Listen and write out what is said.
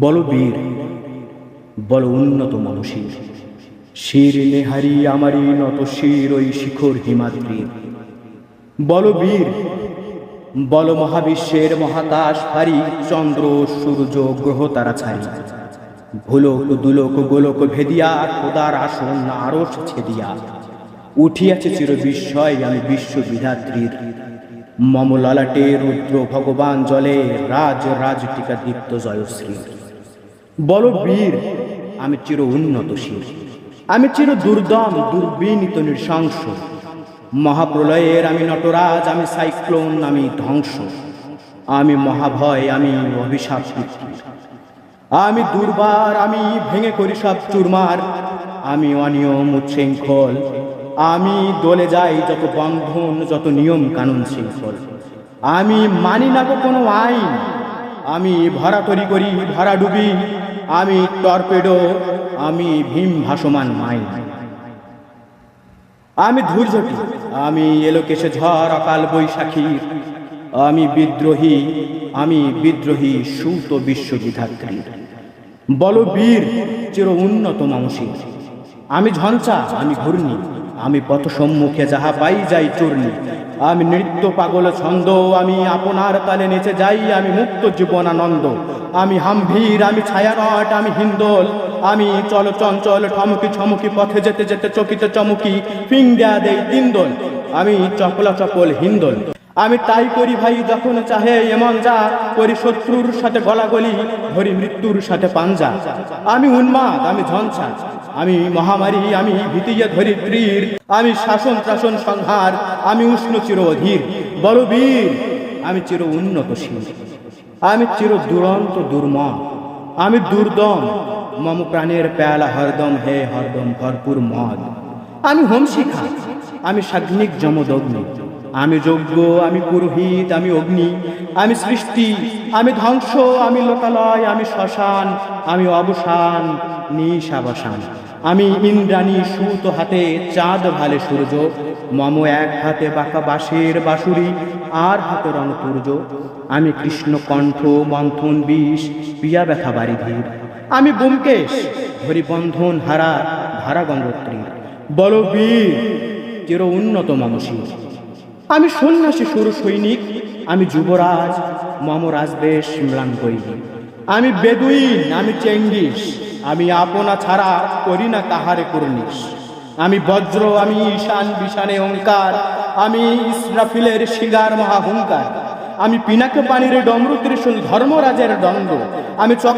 বল বীর, বল উন্নত মানুষের শির নেহারি আমারই নত শির, ওই শিখর হিমাদ্রির। বল বীর, বল মহাবিশ্বের মহাকাশ ভারী, চন্দ্র, সূর্য, গ্রহ তারা ছাড়ি। ভুলোক, দুলোক, গোলক ভেদিয়া, খোদার আসন আরস ছেদিয়া। উঠিয়াছে চির বিস্ময় আমি বিশ্ব বিধাত্রীর। মমলালাটে রুদ্র ভগবান জলে রাজ রাজ টিকা দীপ্ত জয়শ্রী বল বীর, আমি চির উন্নত শির। আমি চির দুর্দম, দুর্বিনীত নৃশংস। মহাপ্রলয়ের আমি নটরাজ, আমি সাইক্লোন, আমি ধ্বংস। আমি মহাভয়, আমি অভিশাপ। আমি দুর্বার, আমি ভেঙে করি সব চুরমার। আমি অনিয়ম, উচ্ছৃঙ্খল। আমি দলে যাই যত বন্ধন, যত নিয়ম কানুন শৃঙ্খল। আমি মানি না কোনো আইন। আমি ভরা তরি করি, ভরা ডুবি। আমি টর্পেডো, আমি ভীম ভাসমান মাইন আমি ধৈর্যটি আমি এলোকেশে ঝড়, অকাল বৈশাখী। আমি বিদ্রোহী আমি বিদ্রোহী সুত বিশ্ববিধাত্রী বল বীর চির উন্নত মানসিক আমি ঝঞ্চা আমি ঘূর্ণি। আমি পথ সম্মুখে যাহা পাই যাই চূর্ণি। আমি নৃত্য পাগল ছন্দ, আমি আপনার তালে নেচে যাই, আমি মুক্ত জীবনানন্দ। আমি হামভীর, আমি ছায়ানট, আমি হিন্দোল। আমি চল চঞ্চল, ঠমকি ছমকি পথে যেতে যেতে চকিতে চমকি দেয়া দেই দিন্দোল আমি চপলা চপল হিন্দোল। আমি তাই করি ভাই, যখন চাহে এমন যা, করি শত্রুর সাথে গলাগলি, ধরি মৃত্যুর সাথে পাঞ্জা। আমি উন্মাদ, আমি ঝঞ্ঝা, আমি মহামারী, আমি ভীতিয়ে ধরিত্রীর আমি শাসন ত্রাসন সংহার, আমি উষ্ণ চির অধীর বড় বীর আমি চির উন্নতশীল আমি চির দুরন্ত দুর্ম আমি দুর্দম, মম প্রাণের প্যালা হরদম হে হরদম ভরপুর মদ। আমি হোমশিখা, আমি সাগ্নিক যমদগ্নি। আমি যজ্ঞ আমি পুরোহিত, আমি অগ্নি, আমি সৃষ্টি, আমি ধ্বংস, আমি লোকালয়, আমি শ্মশান, আমি অবসান নিশাবসান আমি ইন্দ্রাণী সুত হাতে, চাঁদ ভালে সূর্য, মম এক হাতে বাঁকা বাঁশের বাঁশুরি, আর হাতে রং তুর্য। আমি কৃষ্ণ কণ্ঠ, মন্থন বিষ, পিয়া ব্যথা বাড়ি ধীর। আমি বোমকেশ ধরি বন্ধন হারা, ধারা গঙ্গোত্রীর বল বীর, চির উন্নত মানসিক আমি সন্ন্যাসী সুর সৈনিক আমি যুবরাজ মম রাজবেশ ম্লান করিনি আমি বেদুইন, আমি চেঙ্গিস, আমি আপনা ছাড়া করি না কাহারে করনিস আমি বজ্র, আমি ঈশান বিশানে ওঙ্কার আমি ইসরাফিলের শিগার মহাহুঙ্কার। আমি পিনাকে পানির ডমরু ত্রিশূল ধর্মরাজের দণ্ড। আমি চক